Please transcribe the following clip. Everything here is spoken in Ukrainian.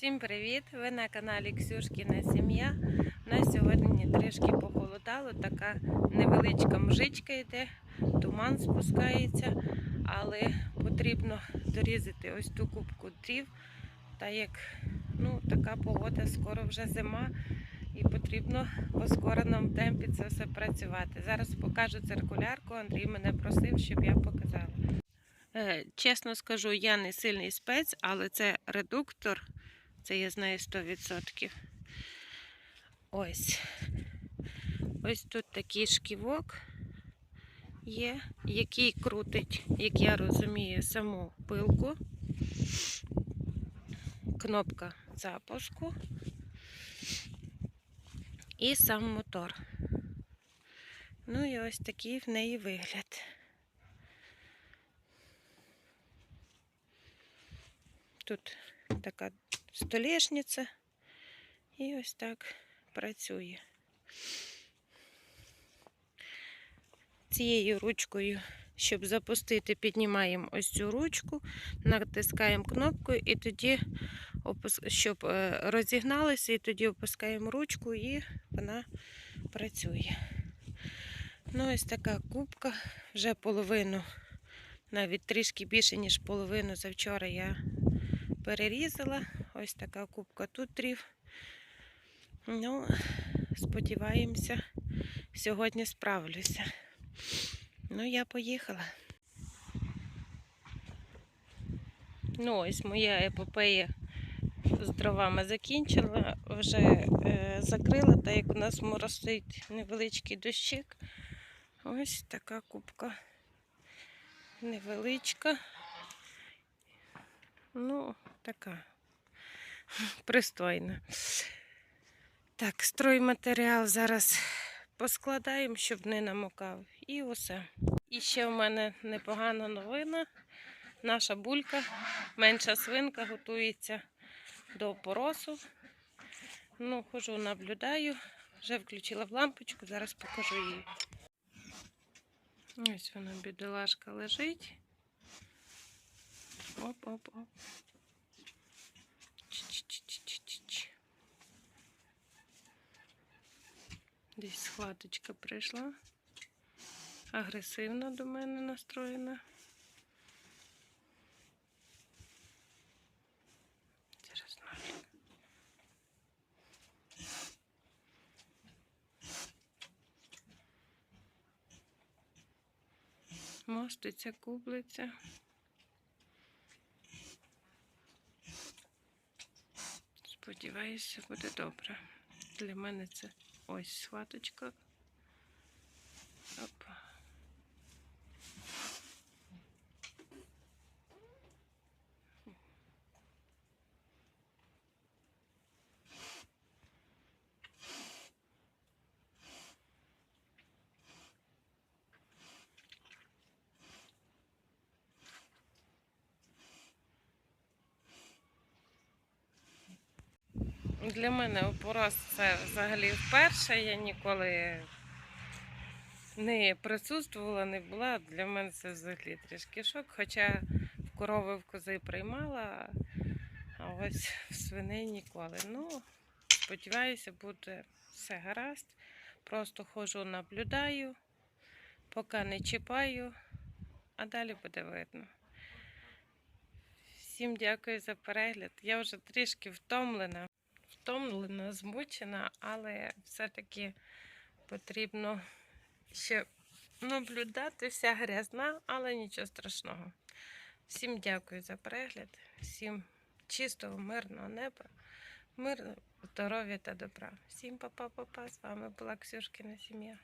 Всім привіт! Ви на каналі Ксюшкіна Сім'я. У нас сьогодні трішки похолодало, така невеличка мжичка йде, туман спускається, але потрібно дорізати ось ту кубку дрів. Та як ну, така погода, скоро вже зима, і потрібно в ускореному темпі це все працювати. Зараз покажу циркулярку. Андрій мене просив, щоб я показала. Е, Чесно скажу, я не сильний спец, але це редуктор. Це я знаю 100%. Ось. Ось тут такий шківок є, який крутить, як я розумію, саму пилку. Кнопка запуску і сам мотор. Ну і ось такий в неї вигляд. Тут така столешниця і ось так працює. Цією ручкою, щоб запустити, піднімаємо ось цю ручку, натискаємо кнопку і тоді, щоб е, розігналося, і тоді опускаємо ручку і вона працює. Ну, ось така кубка, вже половину, навіть трішки більше, ніж половину завчора я перерізала. Ось така кубка тут дрів. Ну, сподіваємося, сьогодні справлюся. Ну, я поїхала. Ну, ось моя епопея з дровами закінчила, вже е, закрила, так як у нас моросить невеличкий дощик. Ось така кубка невеличка. Ну, така пристойна. Так, стройматеріал зараз поскладаємо, щоб не намокав. І усе. І ще в мене непогана новина. Наша булька, менша свинка, готується до поросу. Ну, хожу, наблюдаю. Вже включила в лампочку, зараз покажу її. Ось вона, бідолашка, лежить. Оп-оп-оп. Десь схваточка прийшла. Агресивно до мене настроєна. Зараз нолик. Моститься, кублиться. Сподіваюся, буде добре. Для мене це ось схваточка. Для мене опорос це взагалі вперше. Я ніколи не присутствувала, не була. Для мене це взагалі трішки шок. Хоча в корови в кози приймала, а ось в свиней ніколи. Ну, сподіваюся, буде все гаразд. Просто ходжу, наблюдаю, поки не чіпаю, а далі буде видно. Всім дякую за перегляд. Я вже трішки втомлена втомлена, змучена, але все-таки потрібно ще наблюдати, вся грязна, але нічого страшного. Всім дякую за перегляд, всім чистого, мирного неба, мирного здоров'я та добра. Всім па-па-па-па. З вами була Ксюшкина сім'я.